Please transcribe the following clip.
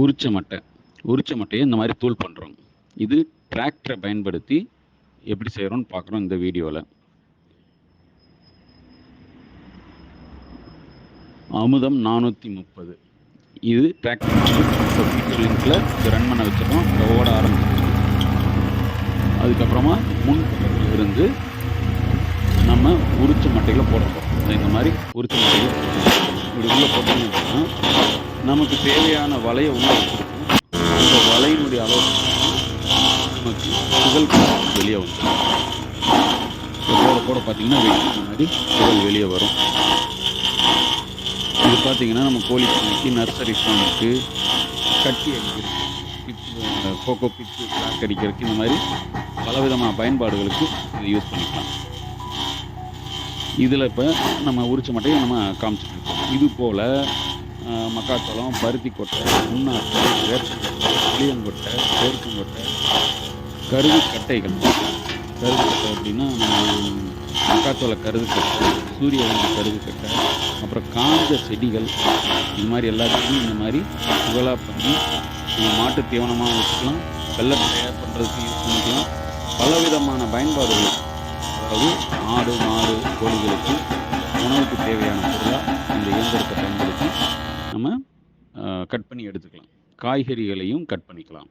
உரிச்ச மட்டை உரிச்ச மட்டையை இந்த மாதிரி தூள் பண்ணுறோம் இது டிராக்டரை பயன்படுத்தி எப்படி செய்கிறோம்னு பார்க்குறோம் இந்த வீடியோவில் அமுதம் நானூற்றி முப்பது. இது டிராக்டர் லிங்கில் ரன் பண்ண வச்சிருக்கோம். ஓட ஆரம்பிச்சிருக்கோம். அதுக்கப்புறமா முன் இருந்து நம்ம உரிச்ச மட்டைகளை போட போகிறோம் இந்த மாதிரி உரிச்ச மட்டைகள் இப்படி உள்ளே போட்டோம்னு நமக்கு தேவையான வலையை உண்டாக்கிருக்கும் அந்த வலையினுடைய அளவு நமக்கு புகழ் வெளியே வந்துடும். போட போட பார்த்தீங்கன்னா வெளியே இந்த மாதிரி புகழ் வெளியே வரும். இது பார்த்தீங்கன்னா நம்ம கோழி பண்ணைக்கு நர்சரி ஃபார்முக்கு கட்டி அடிக்கிறதுக்கு பிச்சு கோகோ பிச்சு பிளாக் அடிக்கிறதுக்கு இந்த மாதிரி பலவிதமான பயன்பாடுகளுக்கு இதை யூஸ் பண்ணிக்கலாம். இதில் இப்போ நம்ம உரிச்ச மட்டையை நம்ம காமிச்சிட்ருக்கோம் இது போல் மக்காச்சோளம் பருத்தி கொட்டை முன்னாட்டு வேப்பங்கொட்டை புளியங்கொட்டை பேருக்கங்கொட்டை கருது கட்டைகள் கருது கட்டை அப்படின்னா மக்காச்சோள கருது கட்டை சூரியகாந்தி கருது கட்டை அப்புறம் காஞ்ச செடிகள் இது மாதிரி எல்லாத்தையும் இந்த மாதிரி புகழாக பண்ணி நம்ம மாட்டு தீவனமாக வச்சுக்கலாம். வெள்ளம் தயார் பண்ணுறதுக்கு யூஸ் பண்ணிக்கலாம். பலவிதமான பயன்பாடுகள். அதாவது ஆடு மாடு கோழிகளுக்கு உணவுக்கு தேவையான பொருளாக இந்த இயந்திரத்தை பயன்படுத்தி நம்ம கட் பண்ணி எடுத்துக்கலாம். காய்கறிகளையும் கட் பண்ணிக்கலாம்.